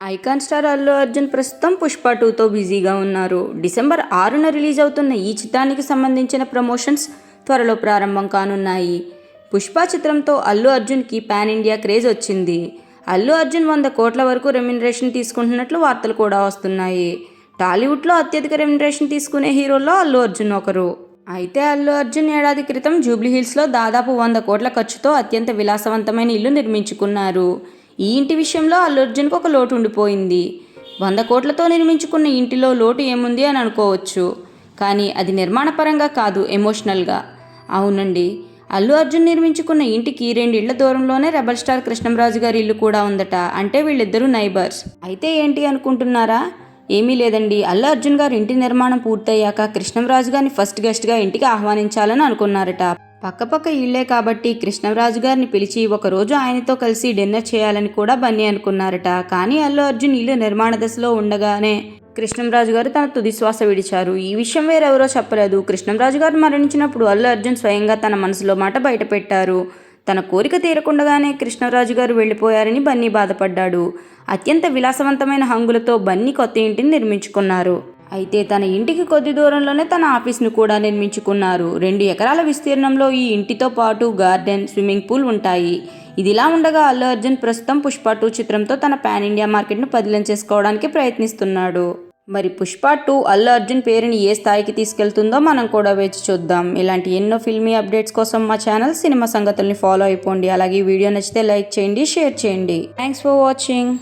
Icon star Allu Arjun ప్రస్తుతం పుష్ప టూతో బిజీగా ఉన్నారు. డిసెంబర్ ఆరున రిలీజ్ అవుతున్న ఈ చిత్రానికి సంబంధించిన ప్రమోషన్స్ త్వరలో ప్రారంభం కానున్నాయి. పుష్ప చిత్రంతో అల్లు అర్జున్కి పాన్ ఇండియా క్రేజ్ వచ్చింది. అల్లు అర్జున్ వంద కోట్ల వరకు రెమ్యునరేషన్ తీసుకుంటున్నట్లు వార్తలు కూడా వస్తున్నాయి. టాలీవుడ్లో అత్యధిక రెమ్యునరేషన్ తీసుకునే హీరోల్లో అల్లు అర్జున్ ఒకరు. అయితే అల్లు అర్జున్ ఏడాది క్రితం జూబ్లీహిల్స్లో దాదాపు వంద కోట్ల ఖర్చుతో అత్యంత విలాసవంతమైన ఇల్లు నిర్మించుకున్నారు. ఈ ఇంటి విషయంలో అల్లు అర్జున్కు ఒక లోటు ఉండిపోయింది. వంద కోట్లతో నిర్మించుకున్న ఇంటిలో లోటు ఏముంది అని అనుకోవచ్చు. కానీ అది నిర్మాణపరంగా కాదు ఎమోషనల్గా. అవునండి అల్లు అర్జున్ నిర్మించుకున్న ఇంటికి రెండిళ్ళ దూరంలోనే రెబల్ స్టార్ కృష్ణంరాజు గారి ఇల్లు కూడా ఉందట. అంటే వీళ్ళిద్దరూ నైబర్స్. అయితే ఏంటి అనుకుంటున్నారా? ఏమీ లేదండి. అల్లు అర్జున్ గారు ఇంటి నిర్మాణం పూర్తయ్యాక కృష్ణంరాజు గారిని ఫస్ట్ గెస్ట్గా ఇంటికి ఆహ్వానించాలని అనుకున్నారట. పక్కపక్క ఇళ్ళే కాబట్టి కృష్ణరాజు గారిని పిలిచి ఒకరోజు ఆయనతో కలిసి డిన్నర్ చేయాలని కూడా బన్నీ అనుకున్నారట. కానీ అల్లు అర్జున్ ఇల్లు నిర్మాణ దశలో ఉండగానే కృష్ణంరాజు గారు తన తుది శ్వాస విడిచారు. ఈ విషయం వేరెవరో చెప్పలేదు. కృష్ణంరాజు గారు మరణించినప్పుడు అల్లు అర్జున్ స్వయంగా తన మనసులో మాట బయటపెట్టారు. తన కోరిక తీరకుండగానే కృష్ణరాజు గారు వెళ్ళిపోయారని బన్నీ బాధపడ్డాడు. అత్యంత విలాసవంతమైన హంగులతో బన్నీ కొత్త ఇంటిని నిర్మించుకున్నారు. అయితే తన ఇంటికి కొద్ది దూరంలోనే తన ఆఫీస్ను కూడా నిర్మించుకున్నారు. రెండు ఎకరాల విస్తీర్ణంలో ఈ ఇంటితో పాటు గార్డెన్ స్విమ్మింగ్ పూల్ ఉంటాయి. ఇదిలా ఉండగా అల్లు అర్జున్ ప్రస్తుతం పుష్ప టూ చిత్రంతో తన పాన్ ఇండియా మార్కెట్ను పదిలం చేసుకోవడానికి ప్రయత్నిస్తున్నాడు. మరి పుష్ప టూ అల్లు అర్జున్ పేరుని ఏ స్థాయికి తీసుకెళ్తుందో మనం కూడా వేచి చూద్దాం. ఇలాంటి ఎన్నో ఫిల్మీ అప్డేట్స్ కోసం మా ఛానల్ సినిమా సంగతుల్ని ఫాలో అయిపోండి. అలాగే వీడియో నచ్చితే లైక్ చేయండి షేర్ చేయండి. Thanks for watching.